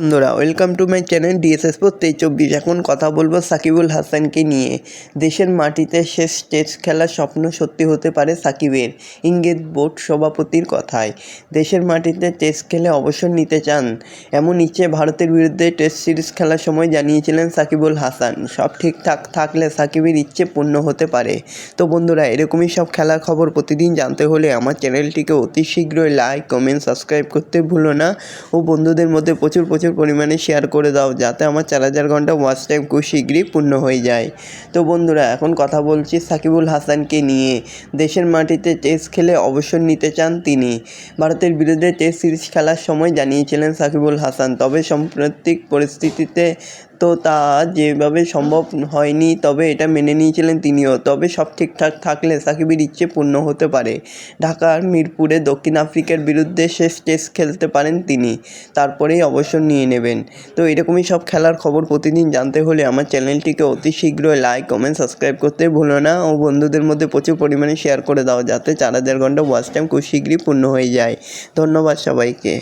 বন্ধুরা welcome to my channel DSS তেইশ চব্বিশ। এখন কথা বলব সাকিবুল হাসানকে নিয়ে। দেশের মাটিতে শেষ টেস্ট খেলার স্বপ্ন সত্যি হতে পারে সাকিবের, ইঙ্গিত বোর্ড সভাপতির কথায়। দেশের মাটিতে টেস্ট খেলে অবসর নিতে চান, এমন ইচ্ছে ভারতের বিরুদ্ধে টেস্ট সিরিজ খেলার সময় জানিয়েছিলেন সাকিবুল হাসান। সব ঠিকঠাক থাকলে সাকিবের ইচ্ছে পূর্ণ হতে পারে। তো বন্ধুরা, এরকমই সব খেলার খবর প্রতিদিন জানতে হলে আমার চ্যানেলটিকে অতি শীঘ্রই লাইক কমেন্ট সাবস্ক্রাইব করতে ভুলো না। ও বন্ধুদের মধ্যে প্রচুর প্রচুর প্রচুর পরিমাণে শেয়ার করে দাও, যাতে আমার চার হাজার ঘণ্টা ওয়াচ টাইম খুব শীঘ্রই পূর্ণ হয়ে যায়। তো বন্ধুরা, এখন কথা বলছি সাকিবুল হাসানকে নিয়ে। দেশের মাটিতে টেস্ট খেলে অবসর নিতে চান তিনি। ভারতের বিরুদ্ধে টেস্ট সিরিজ খেলার সময় জানিয়েছিলেন সাকিবুল হাসান, তবে সাম্প্রতিক পরিস্থিতিতে তো তা যেভাবে সম্ভব হয়নি, তবে এটা মেনে নিয়েছিলেন তিনিও। তবে সব ঠিকঠাক থাকলে সাকিবের ইচ্ছে পূর্ণ হতে পারে। ঢাকার মিরপুরে দক্ষিণ আফ্রিকার বিরুদ্ধে শেষ টেস্ট খেলতে পারেন তিনি। তারপরেই অবসর নিয়ে নেবেন। তো এরকমই সব খেলার খবর প্রতিদিন জানতে হলে আমার চ্যানেলটিকে অতি শীঘ্রই লাইক, কমেন্ট, সাবস্ক্রাইব করতে ভুলো না। ও বন্ধুদের মধ্যে প্রচুর পরিমাণে শেয়ার করে দাও, যাতে চার হাজার ঘণ্টা ওয়াচ টাইম খুব শীঘ্রই পূর্ণ হয়ে যায়। ধন্যবাদ সবাইকে।